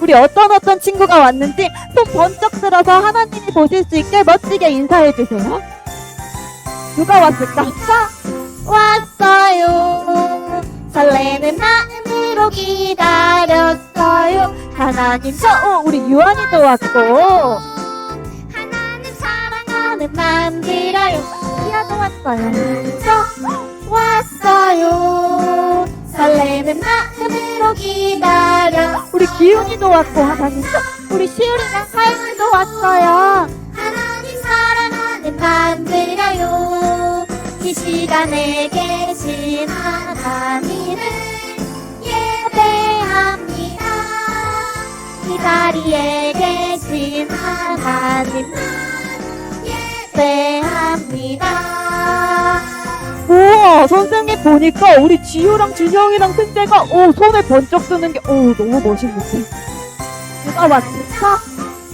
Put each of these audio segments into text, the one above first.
우리 어떤 어떤 친구가 왔는지 손 번쩍 들어서 하나님이 보실 수 있게 멋지게 인사해 주세요. 누가 왔을까? 자, 왔어요. 설레는 마음으로 기다렸어요. 하나님 저 어, 우리 유한이도 왔고 하나는 사랑하는 하는 마음 들어요. 시아도 왔어요. 저 왔어요. 설레는 마음으로 기다려. 우리 기훈이도 왔고 하나님 저 우리 시우리랑 하윤이도 왔어요. 하나님 사랑하는 마음 들어요 이 시간에 계신 하나님을 예배합니다 이 자리에 계신 하나님을 예배합니다 선생님 보니까 우리 지효랑 진영이랑 승재가 오 손에 번쩍 드는 게오 너무 멋있는데 누가 왔을까?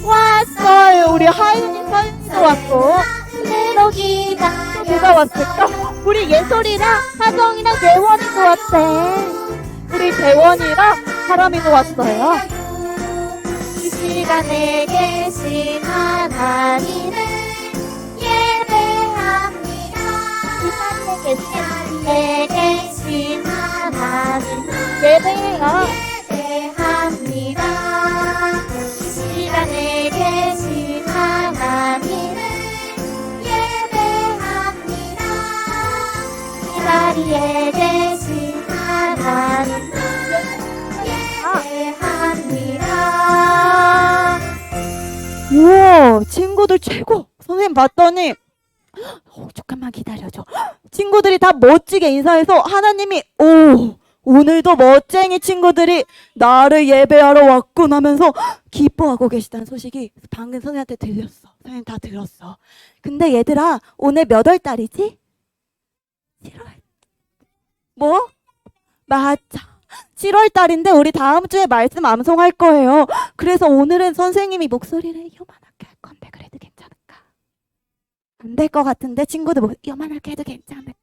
왔어요. 우리 하윤이 서윤이도 왔고. 으로 기다려 누가 왔을까? 우리 예솔이랑 하정이랑 재원이도 왔대. 우리 재원이랑 사람이도 왔어요. 이 시간에 계신 하나님을 이 자리에 계신 하나님을 예배해요 예배합니다. 이 시간에 계신 하나님을 예배합니다. 이 자리에 계신 하나님을 예배합니다. 우와 친구들 최고 선생님 봤더니 어, 잠깐만 기다려줘. 친구들이 다 멋지게 인사해서 하나님이 오 오늘도 멋쟁이 친구들이 나를 예배하러 왔군 하면서 기뻐하고 계시다는 소식이 방금 선생님한테 들렸어. 선생님 다 들었어. 근데 얘들아 오늘 몇 월 달이지? 7월. 뭐? 맞아. 7월 달인데 우리 다음 주에 말씀 암송할 거예요. 그래서 오늘은 선생님이 목소리를 요만하게 할 건데 그래도 괜찮을까? 안 될 것 같은데 친구들 뭐 요만하게 해도 괜찮을까?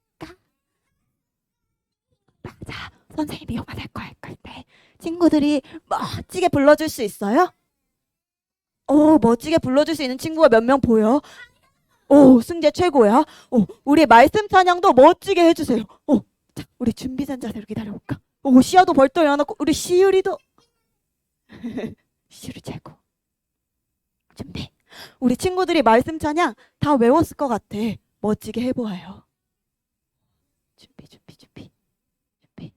맞아 선생님이 요만할 거할 건데 친구들이 멋지게 불러줄 수 있어요? 오 멋지게 불러줄 수 있는 친구가 몇 명 보여? 오 승재 최고야 오 우리 말씀 찬양도 멋지게 해주세요 오 자, 우리 준비된 자세로 기다려볼까? 오 시아도 벌떡 일어났고 우리 시유리도 시유리 최고 준비 우리 친구들이 말씀 찬양 다 외웠을 것 같아. 멋지게 해보아요. 준비 준비 준비. 준비.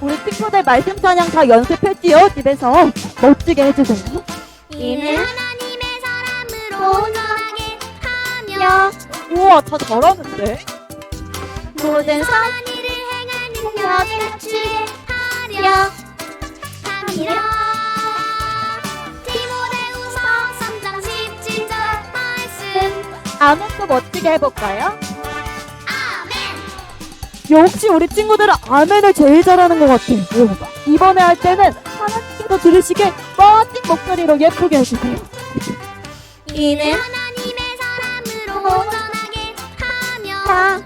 우리 친구들 말씀 찬양 다 연습했지요? 집에서 멋지게 해주세요. 이는 하나님의 사람으로 전하게 하며 우와 다 잘하는데? 모든 선한 일을 행하는 갖 추게 하려 함이라 디모데후서 3장 17절 말씀 아멘도 멋지게 해볼까요? 아멘 역시 우리 친구들은 아멘을 제일 잘하는 것 같아. 오, 이번에 할 때는 하나님께서 들으시게 멋진 목소리로 예쁘게 해주세요. 이는 하나님의 사람으로 전하게 하며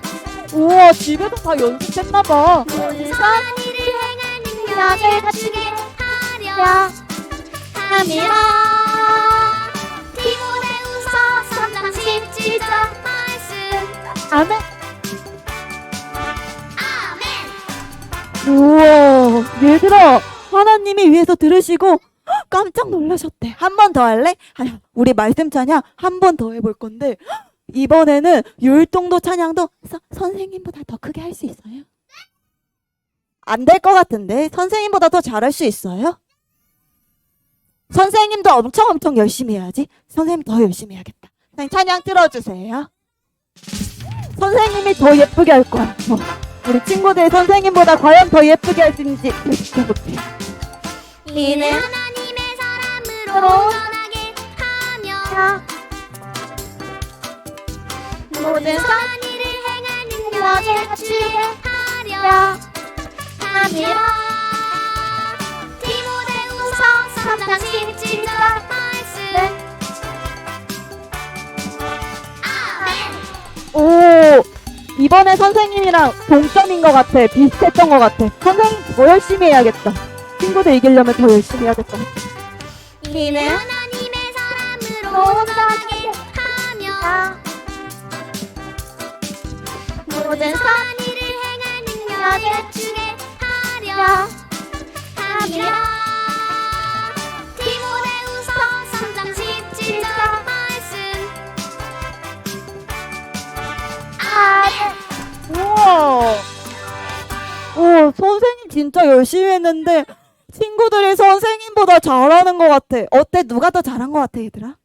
우와, 집에서 다 연습했나봐. 모든 선 자를 갖추게 하려 함이라 디모데후서 3장 17절 말씀 아멘. 아멘 우와, 얘들아, 하나님이 위에서 들으시고 헉, 깜짝 놀라셨대. 한 번 더 할래? 아니, 우리 말씀 찬양 한 번 더 해볼 건데 헉, 이번에는 율동도 찬양도 서- 선생님보다 더 크게 할 수 있어요? 안 될 것 같은데 선생님보다 더 잘할 수 있어요? 선생님도 엄청 엄청 열심히 해야지. 선생님 더 열심히 해야겠다. 선생님 찬양 들어주세요. 선생님이 더 예쁘게 할 거야. 어. 우리 친구들 선생님보다 과연 더 예쁘게 할 수 있는지 해볼게. 이는 하나님의 사람으로 전하게 하며 모든 선한 일을 행하는 자를 갖추게 하려 함이라 디모데후서 3장 17절 말씀 아멘 오, 이번에 선생님이랑 동점인 것 같아. 비슷했던 것 같아. 선생님 더 열심히 해야겠다. 친구들 이기려면 더 열심히 해야 될것 같아. 우리는 하나님의 사람으로 살게 하며 모든 선의를 행할 능력을 주게 하려 하며 디모데후서 3장 17절 말씀 아멘 우와. 오, 선생님 진짜 열심히 했는데 친구들이 선생님보다 잘하는 것 같아. 어때? 누가 더 잘한 것 같아, 얘들아?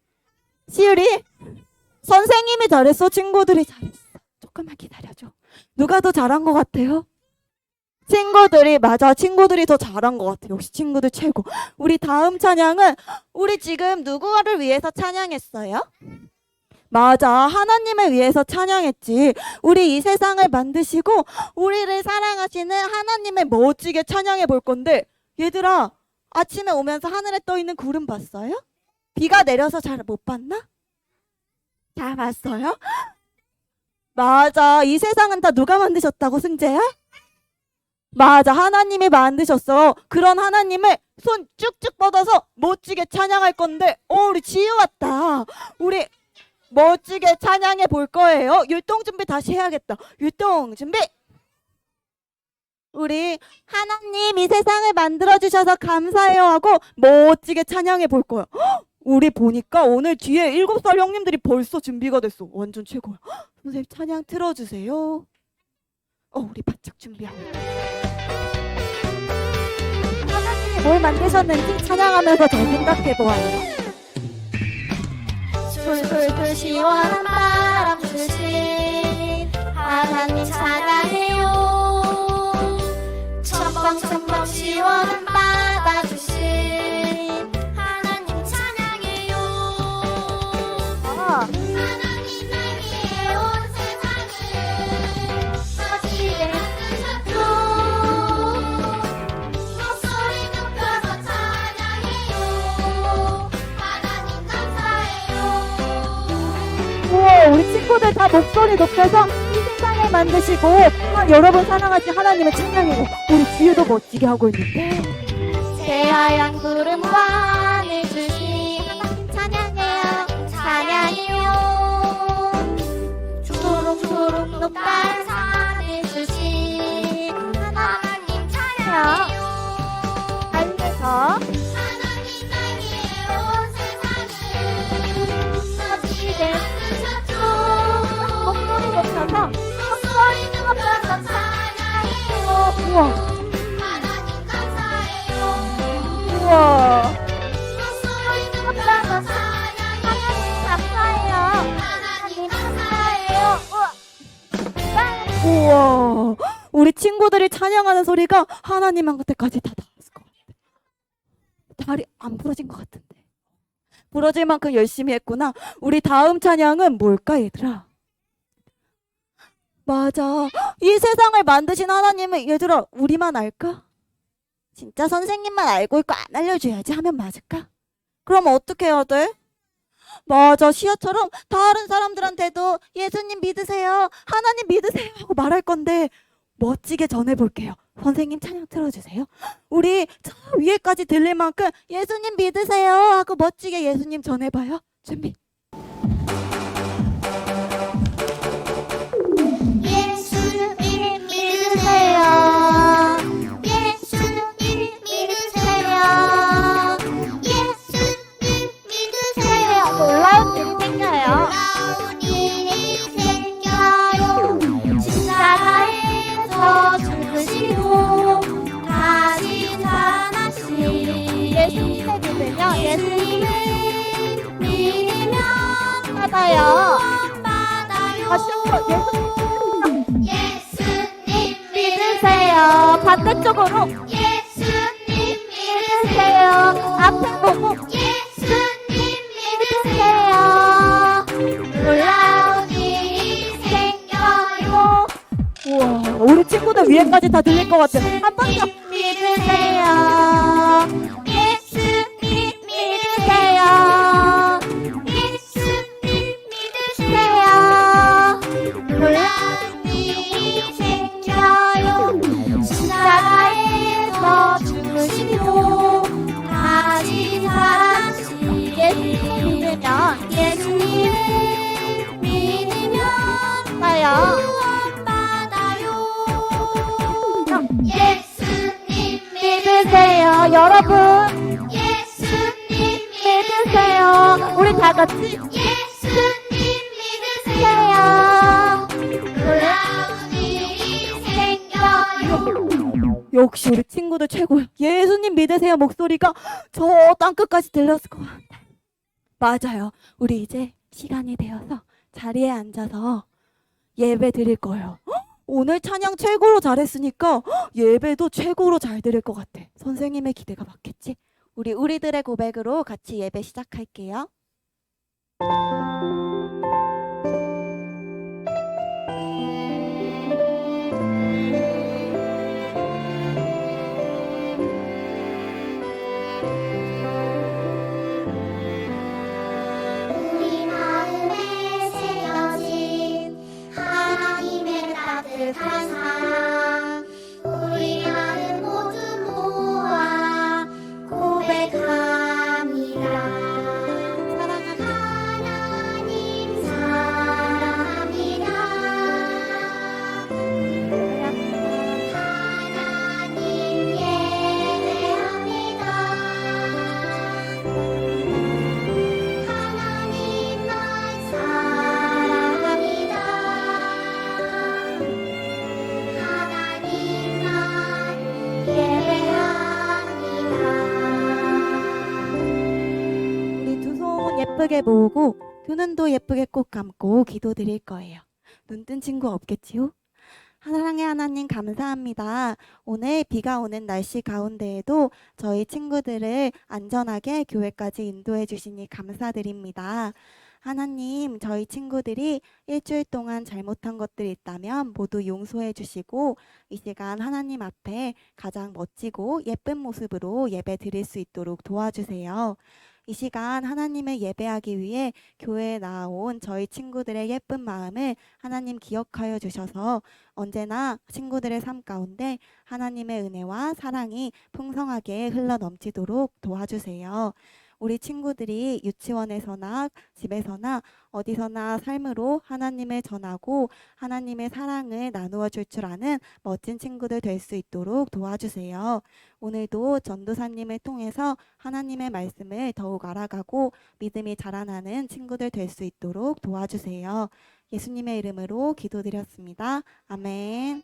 시율이? 선생님이 잘했어? 친구들이 잘했어? 조금만 기다려줘. 누가 더 잘한 것 같아요? 친구들이 맞아 친구들이 더 잘한 것 같아 역시 친구들 최고 우리 다음 찬양은 우리 지금 누구를 위해서 찬양했어요? 맞아 하나님을 위해서 찬양했지 우리 이 세상을 만드시고 우리를 사랑하시는 하나님을 멋지게 찬양해 볼 건데 얘들아 아침에 오면서 하늘에 떠 있는 구름 봤어요? 비가 내려서 잘 못 봤나? 잘 봤어요? 맞아 이 세상은 다 누가 만드셨다고 승재야? 맞아 하나님이 만드셨어 그런 하나님을 손 쭉쭉 뻗어서 멋지게 찬양할 건데 어 우리 지유 왔다 우리 멋지게 찬양해 볼 거예요. 율동 준비 다시 해야겠다. 율동 준비. 우리 하나님 이 세상을 만들어 주셔서 감사해요 하고 멋지게 찬양해 볼 거야. 헉! 우리 보니까 오늘 뒤에 일곱 살 형님들이 벌써 준비가 됐어. 완전 최고야. 헉! 선생님 찬양 틀어 주세요. 어 우리 바짝. 하나님이 뭘 만드셨는지 찬양하면서 잘 생각해 보아요. 술술술 시원한 바람 주신 하나님 찬양해요 첨벙첨벙 시원한 바다 주신 하나님 찬양해요 아. 친구들 다 목소리 높여서 이 세상을 만드시고 아, 여러분 사랑하신 하나님을 찬양해요. 우리 지혜도 멋지게 하고 있는데. 새하얀 구름 하늘 주신 하나님 찬양해요 찬양해요 초록초록 높다른 산을 주신 하나님 찬양해요 앉아서 우와, 우와. 우와. 우리 친구들이 찬양하는 소리가 하나님한테까지 다 닿았을 것 같아. 다리 안 부러진 것 같은데. 부러질 만큼 열심히 했구나. 우리 다음 찬양은 뭘까, 얘들아? 맞아. 이 세상을 만드신 하나님은 얘들아, 우리만 알까? 진짜 선생님만 알고 있고 안 알려줘야지 하면 맞을까? 그럼 어떻게 해야 돼? 맞아. 시아처럼 다른 사람들한테도 예수님 믿으세요. 하나님 믿으세요. 하고 말할 건데 멋지게 전해볼게요. 선생님 찬양 틀어주세요. 우리 저 위에까지 들릴 만큼 예수님 믿으세요. 하고 멋지게 예수님 전해봐요. 준비. 받아요. 한번 예수님 믿으세요. 반대쪽으로 예수님 믿으세요. 믿으세요. 앞에 보고 예수님 믿으세요. 놀라운 일이 생겨요. 우와, 우리 친구들 위에까지 다 들릴 것 같아. 한번 더. 우리 다 같이 예수님 믿으세요. 놀라운 일이 생겨요. 역시 우리 친구들 최고야. 예수님 믿으세요 목소리가 저 땅끝까지 들렸을 것 같아. 맞아요. 우리 이제 시간이 되어서 자리에 앉아서 예배 드릴 거예요. 헉! 오늘 찬양 최고로 잘했으니까 헉! 예배도 최고로 잘 드릴 것 같아. 선생님의 기대가 맞겠지? 우리 우리들의 고백으로 같이 예배 시작할게요. Thank you. 두 눈도 예쁘게 꼭 감고 기도 드릴 거예요. 눈 뜬 친구 없겠지요? 사랑의 하나님 감사합니다. 오늘 비가 오는 날씨 가운데에도 저희 친구들을 안전하게 교회까지 인도해 주시니 감사드립니다. 하나님, 저희 친구들이 일주일 동안 잘못한 것들이 있다면 모두 용서해 주시고 이 시간 하나님 앞에 가장 멋지고 예쁜 모습으로 예배 드릴 수 있도록 도와주세요. 이 시간 하나님을 예배하기 위해 교회에 나온 저희 친구들의 예쁜 마음을 하나님 기억하여 주셔서 언제나 친구들의 삶 가운데 하나님의 은혜와 사랑이 풍성하게 흘러 넘치도록 도와주세요. 우리 친구들이 유치원에서나 집에서나 어디서나 삶으로 하나님을 전하고 하나님의 사랑을 나누어 줄 줄 아는 멋진 친구들 될 수 있도록 도와주세요. 오늘도 전도사님을 통해서 하나님의 말씀을 더욱 알아가고 믿음이 자라나는 친구들 될 수 있도록 도와주세요. 예수님의 이름으로 기도드렸습니다. 아멘.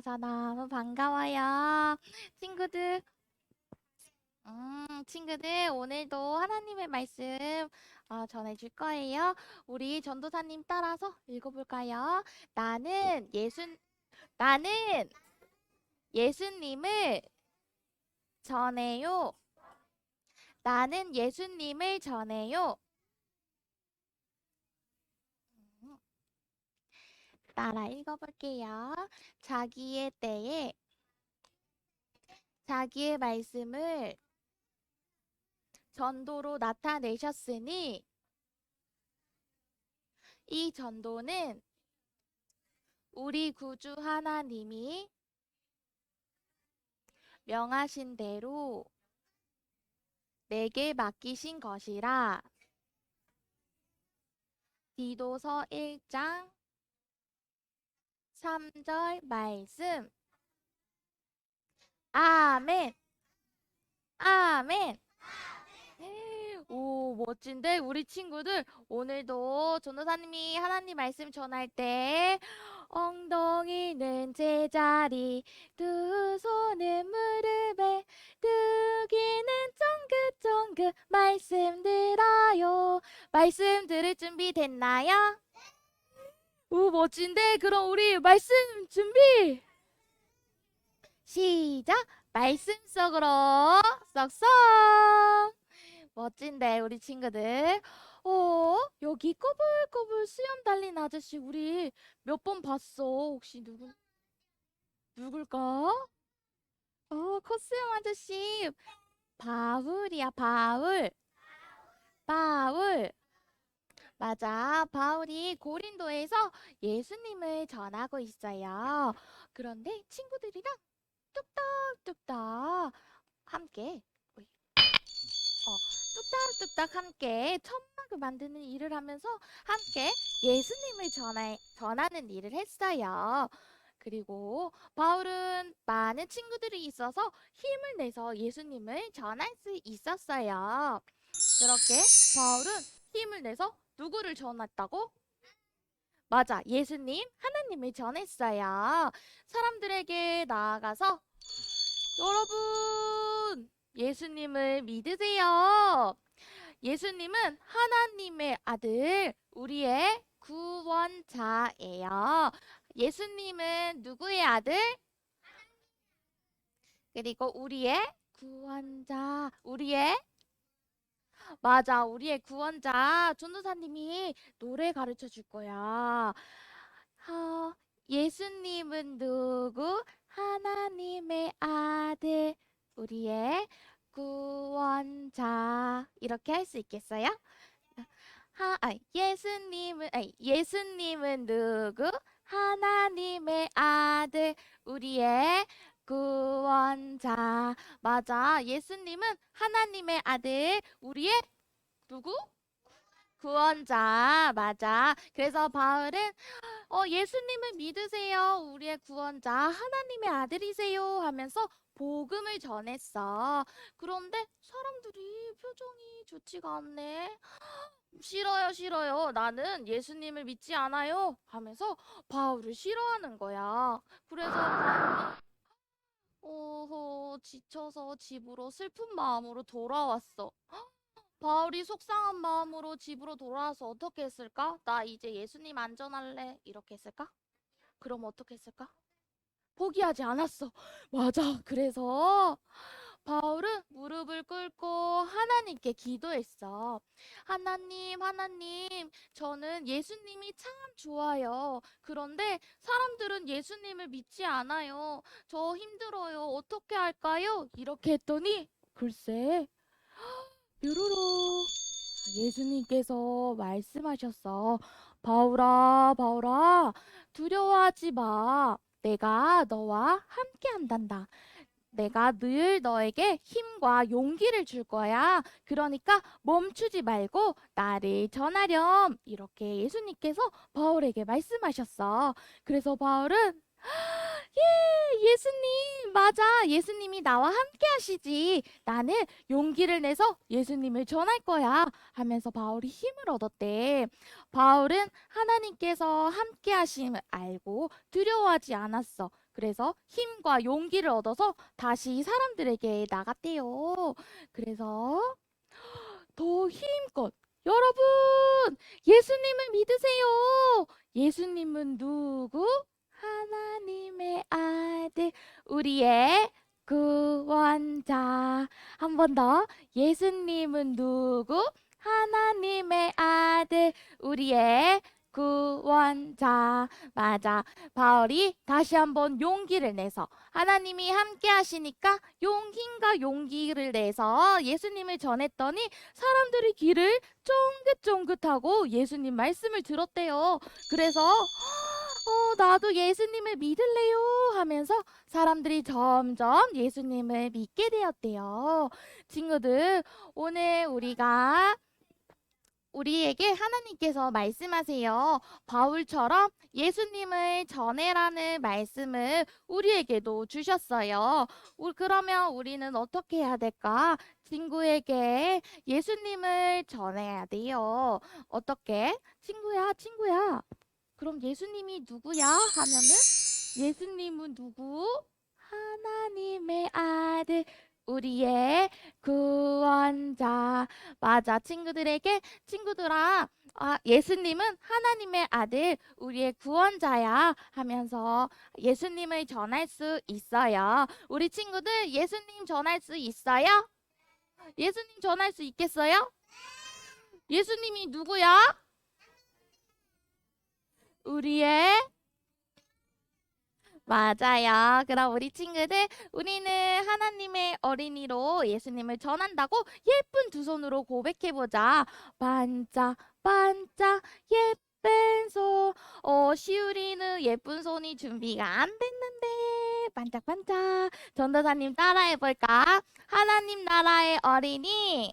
만나서 너무 반가워요. 친구들. 음 친구들 오늘도 하나님의 말씀 어, 전해줄 거예요. 우리 전도사님 따라서 읽어볼까요? 나는 예수 나는 예수님을 전해요. 나는 예수님을 전해요 따라 읽어볼게요. 자기의 때에 자기의 말씀을 전도로 나타내셨으니 이 전도는 우리 구주 하나님이 명하신 대로 내게 맡기신 것이라. 디도서 1장 3절 말씀. 아멘. 아멘. 오, 멋진데? 우리 친구들, 오늘도 전도사님이 하나님 말씀 전할 때, 엉덩이는 제자리, 두 손은 무릎에, 두기는 쫑긋쫑긋 말씀 들어요. 말씀 들을 준비 됐나요? 오, 멋진데? 그럼 우리 말씀 준비! 시작! 말씀 속으로 쏙쏙! 멋진데, 우리 친구들. 어, 여기 꼬불꼬불 수염 달린 아저씨 우리 몇 번 봤어? 혹시 누구, 누굴까? 어, 코수염 아저씨. 바울이야, 바울. 바울. 맞아. 바울이 고린도에서 예수님을 전하고 있어요. 그런데 친구들이랑 뚝딱뚝딱 함께. 어, 뚝딱뚝딱 함께 천막을 만드는 일을 하면서 함께 예수님을 전하, 전하는 일을 했어요. 그리고 바울은 많은 친구들이 있어서 힘을 내서 예수님을 전할 수 있었어요. 그렇게 바울은 힘을 내서 누구를 전했다고? 맞아, 예수님, 하나님을 전했어요. 사람들에게 나아가서 여러분, 예수님을 믿으세요. 예수님은 하나님의 아들, 우리의 구원자예요. 예수님은 누구의 아들? 그리고 우리의 구원자, 우리의 맞아, 우리의 구원자 전도사님이 노래 가르쳐 줄 거야. 어, 예수님은 누구? 하나님의 아들, 우리의 구원자. 이렇게 할 수 있겠어요? 하, 아, 예수님은, 아니, 예수님은 누구? 하나님의 아들, 우리의 구원자. 맞아. 예수님은 하나님의 아들, 우리의 누구? 구원자. 맞아. 그래서 바울은 어, 예수님을 믿으세요. 우리의 구원자. 하나님의 아들이세요. 하면서 복음을 전했어. 그런데 사람들이 표정이 좋지가 않네. 싫어요, 싫어요. 나는 예수님을 믿지 않아요. 하면서 바울을 싫어하는 거야. 그래서 바울은 어허, 지쳐서 집으로 슬픈 마음으로 돌아왔어. 바울이 속상한 마음으로 집으로 돌아와서 어떻게 했을까? 나 이제 예수님 안전할래. 이렇게 했을까? 그럼 어떻게 했을까? 포기하지 않았어. 맞아. 그래서 바울은 무릎을 꿇고 하나님께 기도했어. 하나님, 하나님, 저는 예수님이 참 좋아요. 그런데 사람들은 예수님을 믿지 않아요. 저 힘들어요. 어떻게 할까요? 이렇게 했더니 글쎄, 뾰로로 예수님께서 말씀하셨어. 바울아, 바울아, 두려워하지 마. 내가 너와 함께 한단다. 내가 늘 너에게 힘과 용기를 줄 거야. 그러니까 멈추지 말고 나를 전하렴. 이렇게 예수님께서 바울에게 말씀하셨어. 그래서 바울은 예, 예수님, 맞아. 예수님이 나와 함께 하시지. 나는 용기를 내서 예수님을 전할 거야. 하면서 바울이 힘을 얻었대. 바울은 하나님께서 함께 하심을 알고 두려워하지 않았어. 그래서 힘과 용기를 얻어서 다시 사람들에게 나갔대요. 그래서 더 힘껏 여러분, 예수님을 믿으세요. 예수님은 누구? 하나님의 아들, 우리의 구원자. 한 번 더. 예수님은 누구? 하나님의 아들, 우리의 구원자. 맞아. 바울이 다시 한번 용기를 내서 하나님이 함께 하시니까 용힘과 용기를 내서 예수님을 전했더니 사람들이 귀를 쫑긋쫑긋하고 예수님 말씀을 들었대요. 그래서 어, 나도 예수님을 믿을래요 하면서 사람들이 점점 예수님을 믿게 되었대요. 친구들, 오늘 우리가 우리에게 하나님께서 말씀하세요. 바울처럼 예수님을 전해라는 말씀을 우리에게도 주셨어요. 우- 그러면 우리는 어떻게 해야 될까? 친구에게 예수님을 전해야 돼요. 어떻게? 친구야, 친구야. 그럼 예수님이 누구야? 하면은 예수님은 누구? 하나님의 아들, 우리의 구원자. 맞아, 친구들에게 친구들아, 아, 예수님은 하나님의 아들, 우리의 구원자야 하면서 예수님을 전할 수 있어요. 우리 친구들 예수님 전할 수 있어요? 예수님 전할 수 있겠어요? 예수님이 누구야? 우리의 맞아요. 그럼 우리 친구들 우리는 하나님의 어린이로 예수님을 전한다고 예쁜 두 손으로 고백해 보자. 반짝 반짝 예쁜 손. 어, 시우리는 예쁜 손이 준비가 안 됐는데 반짝반짝. 전도사님 따라해 볼까? 하나님 나라의 어린이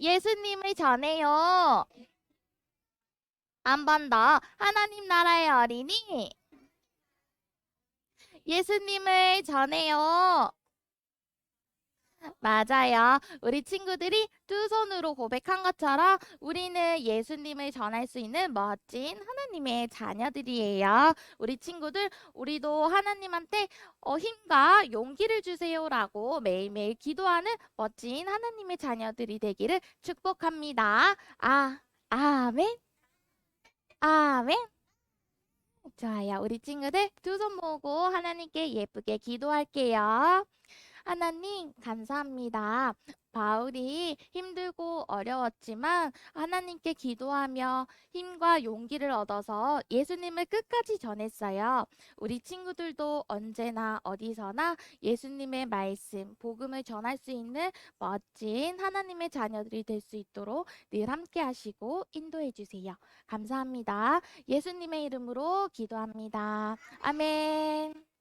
예수님을 전해요. 한 번 더 하나님 나라의 어린이 예수님을 전해요. 맞아요. 우리 친구들이 두 손으로 고백한 것처럼 우리는 예수님을 전할 수 있는 멋진 하나님의 자녀들이에요. 우리 친구들, 우리도 하나님한테 어, 힘과 용기를 주세요라고 매일매일 기도하는 멋진 하나님의 자녀들이 되기를 축복합니다. 아, 아멘. 아멘. 좋아요. 우리 친구들 두 손 모으고 하나님께 예쁘게 기도할게요. 하나님, 감사합니다. 바울이 힘들고 어려웠지만 하나님께 기도하며 힘과 용기를 얻어서 예수님을 끝까지 전했어요. 우리 친구들도 언제나 어디서나 예수님의 말씀, 복음을 전할 수 있는 멋진 하나님의 자녀들이 될 수 있도록 늘 함께 하시고 인도해 주세요. 감사합니다. 예수님의 이름으로 기도합니다. 아멘.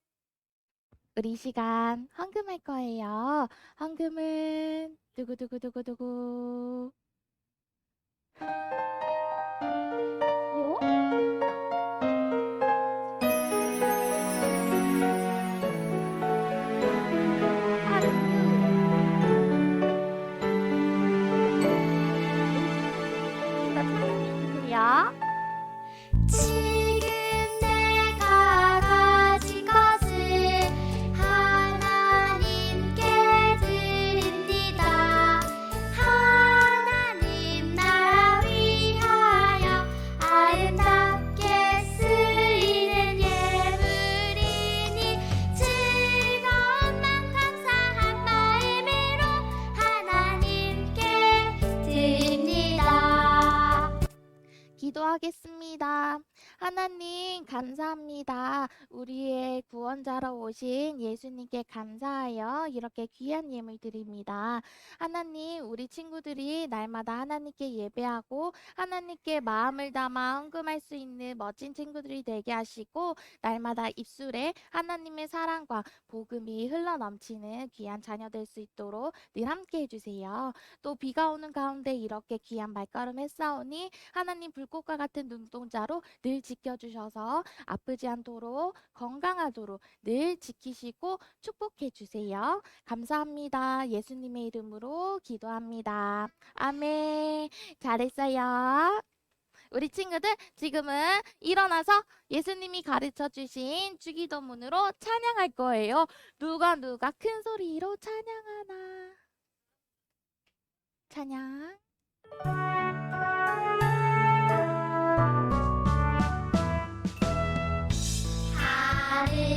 우리 이 시간 헌금 할 거예요. 헌금은 두구두구두구두구. 구원자로 오신 예수님께 감사하여 이렇게 귀한 예물 드립니다. 하나님, 우리 친구들이 날마다 하나님께 예배하고 하나님께 마음을 담아 헌금할 수 있는 멋진 친구들이 되게 하시고 날마다 입술에 하나님의 사랑과 복음이 흘러 넘치는 귀한 자녀 될 수 있도록 늘 함께 해주세요. 또 비가 오는 가운데 이렇게 귀한 말걸음 했사오니 하나님 불꽃과 같은 눈동자로 늘 지켜주셔서 아프지 않도록 건강하도록 늘 지키시고 축복해 주세요. 감사합니다. 예수님의 이름으로 기도합니다. 아멘. 잘했어요. 우리 친구들 지금은 일어나서 예수님이 가르쳐 주신 주기도문으로 찬양할 거예요. 누가 누가 큰 소리로 찬양하나? 찬양. 하늘